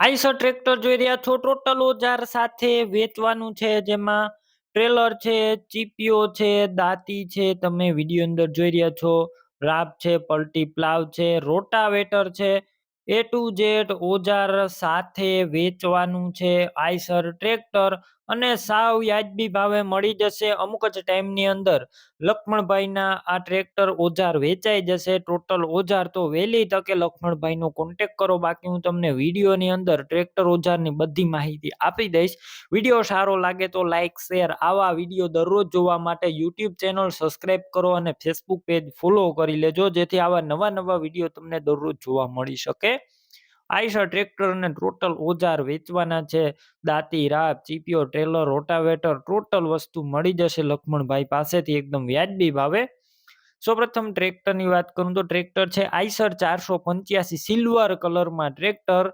Eicher tractor જોઈ રહ્યા છો. ટોટલ ઓજાર સાથે વેચવાનું છે. જેમાં ટ્રેલર છે ચીપીઓ છે, દાંતી છે. તમે વીડિયો અંદર જોઈ રહ્યા છો. રાપ છે, પલટી પ્લાવ છે, રોટાવેટર છે. એ ટુ જેડ ઓજાર સાથે વેચવાનું છે. આઈસર ટ્રેક્ટર અને સાવ વ્યાજબી ભાવે મળી જશે અમુક જ ટાઈમની અંદર. લક્ષ્મણભાઈના આ ટ્રેક્ટર ઓજાર વેચાઈ જશે. ટોટલ ઓજાર તો વહેલી તકે લક્ષ્મણભાઈનો કોન્ટેક કરો. બાકી હું તમને વિડીયોની અંદર ટ્રેક્ટર ઓજારની બધી માહિતી આપી દઈશ. વીડિયો સારો લાગે તો લાઇક શેર આવા વીડિયો દરરોજ જોવા માટે યુટ્યુબ ચેનલ સબસ્ક્રાઈબ કરો અને ફેસબુક પેજ ફોલો કરી લેજો, જેથી આવા નવા નવા વીડિયો તમને દરરોજ જોવા મળી શકે. આઈસર ટ્રેક્ટર અને ટોટલ ઓજાર વેચવાના છે. દાંતી રાપ ચીપીઓ ટ્રેલર, રોટાવેટર, ટોટલ વસ્તુ મળી જશે લક્ષ્મણભાઈ પાસેથી એકદમ વ્યાજબી ભાવે. સૌપ્રથમ ટ્રેક્ટરની વાત કરું તો ટ્રેક્ટર છે આઈસર ચારસો પંચ્યાસી સિલ્વર કલરમાં ટ્રેક્ટર.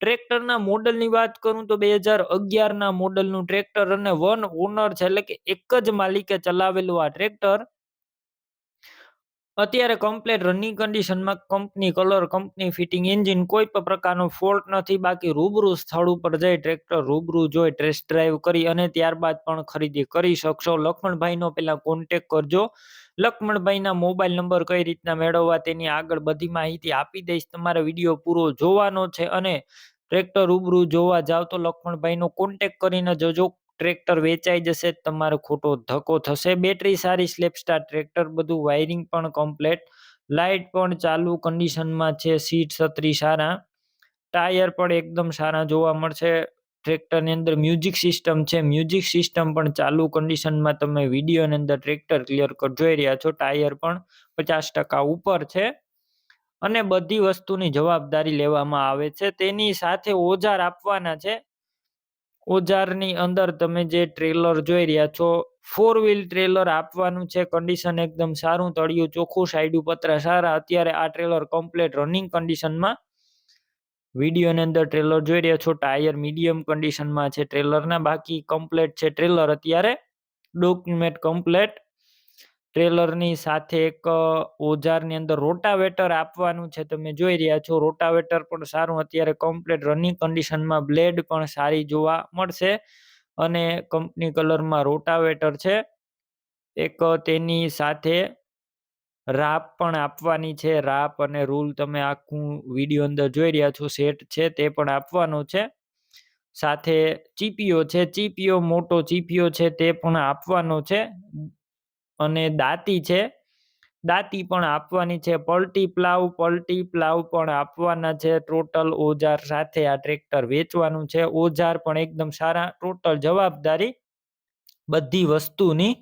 ટ્રેક્ટરના મોડલની વાત કરું તો બે હજાર અગિયારના મોડલનું ટ્રેક્ટર અને વન ઓનર છે એટલે કે એક જ માલિકે ચલાવેલું આ ટ્રેક્ટર. અત્યારે કમ્પ્લેટ રનિંગ કન્ડિશનમાં company colour company fitting engine કોઈ પણ પ્રકારનો ફોલ્ટ નથી. બાકી રૂબરૂ સ્થળ ઉપર જઈ ટ્રેક્ટર રૂબરૂ જોઈ ટેસ્ટ ડ્રાઈવ કરી અને ત્યારબાદ પણ ખરીદી કરી શકશો. લક્ષ્મણભાઈનો પહેલાં કોન્ટેક કરજો. લક્ષ્મણભાઈના મોબાઈલ નંબર કઈ રીતના મેળવવા તેની આગળ બધી માહિતી આપી દઈશ. તમારે વીડિયો પૂરો જોવાનો છે અને ટ્રેક્ટર રૂબરૂ જોવા જાવ તો લક્ષ્મણભાઈનો કોન્ટેક કરીને જજો. ટ્રેક્ટર વેચાઈ જશે, તમારો ખોટો ધક્કો થશે. બેટરી સારી સ્લેપસ્ટાર ટ્રેક્ટર, બધું વાયરિંગ પણ કમ્પ્લેટ લાઇટ પણ ચાલુ કન્ડિશનમાં છે સીટ છત્રી સારા. ટાયર પણ એકદમ સારા જોવા મળશે. ટ્રેક્ટરની અંદર મ્યુઝિક સિસ્ટમ છે. મ્યુઝિક સિસ્ટમ પણ ચાલુ કન્ડિશનમાં તમે વિડીયોની અંદર ટ્રેક્ટર ક્લિયર જોઈ રહ્યા છો. ટાયર પણ પચાસ ટકા ઉપર છે. અને બધી વસ્તુની જવાબદારી લેવામાં આવે છે. તેની સાથે ઓજાર આપવાના છે. ઓજારની અંદર તમે જે ટ્રેલર જોઈ રહ્યા છો ફોર વ્હીલ ટ્રેલર આપવાનું છે કન્ડિશન એકદમ સારું, તળિયું ચોખ્ખું સાઈડ પતરા સારા. અત્યારે આ ટ્રેલર કમ્પ્લીટ રનિંગ કન્ડિશનમાં વિડીયોની અંદર ટ્રેલર જોઈ રહ્યા છો ટાયર મીડિયમ કન્ડિશનમાં છે ટ્રેલરના બાકી કમ્પ્લેટ છે ટ્રેલર અત્યારે. ડોક્યુમેન્ટ કમ્પ્લેટ ટ્રેલરની સાથે એક ઓજારની અંદર રોટાવેટર આપવાનું છે. તમે જોઈ રહ્યા છો, રોટાવેટર પણ સારું અત્યારે કમ્પ્લીટ રનિંગ કન્ડિશનમાં બ્લેડ પણ સારી જોવા મળશે. અને કંપની કલરમાં રોટાવેટર છે. એક તેની સાથે રાપ પણ આપવાની છે. રાપ અને રૂલ તમે આખું વીડિયો અંદર જોઈ રહ્યા છો, સેટ છે તે પણ આપવાનો છે. સાથે ચીપીઓ છે, ચીપીઓ, મોટો ચીપીઓ છે તે પણ આપવાનો છે. અને દાંતી છે. દાંતી પણ આપવાની છે. પલટી પ્લાવ પલટી પ્લાવ પણ આપવાના છે. ટોટલ ઓજાર સાથે આ ટ્રેક્ટર વેચવાનું છે. ઓજાર પણ એકદમ સારા, ટોટલ જવાબદારી બધી વસ્તુની.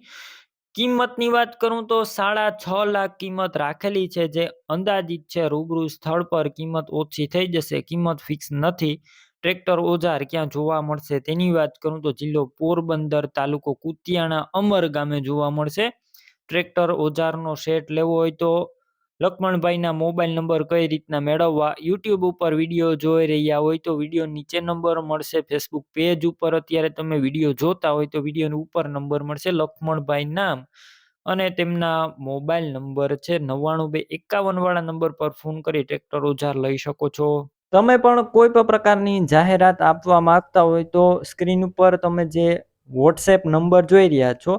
કિંમતની વાત કરું તો સાડા છ લાખ કિંમત રાખેલી છે, જે અંદાજિત છે રૂબરૂ સ્થળ પર કિંમત ઓછી થઈ જશે. કિંમત ફિક્સ નથી. ટ્રેક્ટર ઓજાર ક્યાં જોવા મળશે તેની વાત કરું તો જિલ્લો પોરબંદર તાલુકો કુતિયાણા અમર ગામે જોવા મળશે. ટ્રેક્ટર ઓજારનો સેટ લેવો હોય તો લક્ષ્મણભાઈના મોબાઈલ નંબર કઈ રીતના મેળવવા? યુટ્યુબ ઉપર વીડિયો જોઈ રહ્યા હોય તો વીડિયો નીચે નંબર મળશે. ફેસબુક પેજ ઉપર અત્યારે તમે વીડિયો જોતા હોય તો વિડીયોની ઉપર નંબર મળશે લક્ષ્મણભાઈ નામ. અને તેમના મોબાઈલ નંબર છે નવ્વાણું બે એકાવન વાળા નંબર પર ફોન કરી ટ્રેક્ટર ઓજાર લઈ શકો છો. તમે પણ કોઈ પણ પ્રકારની જાહેરાત આપવા માંગતા હોય તો સ્ક્રીન ઉપર તમે જે વોટ્સએપ નંબર જોઈ રહ્યા છો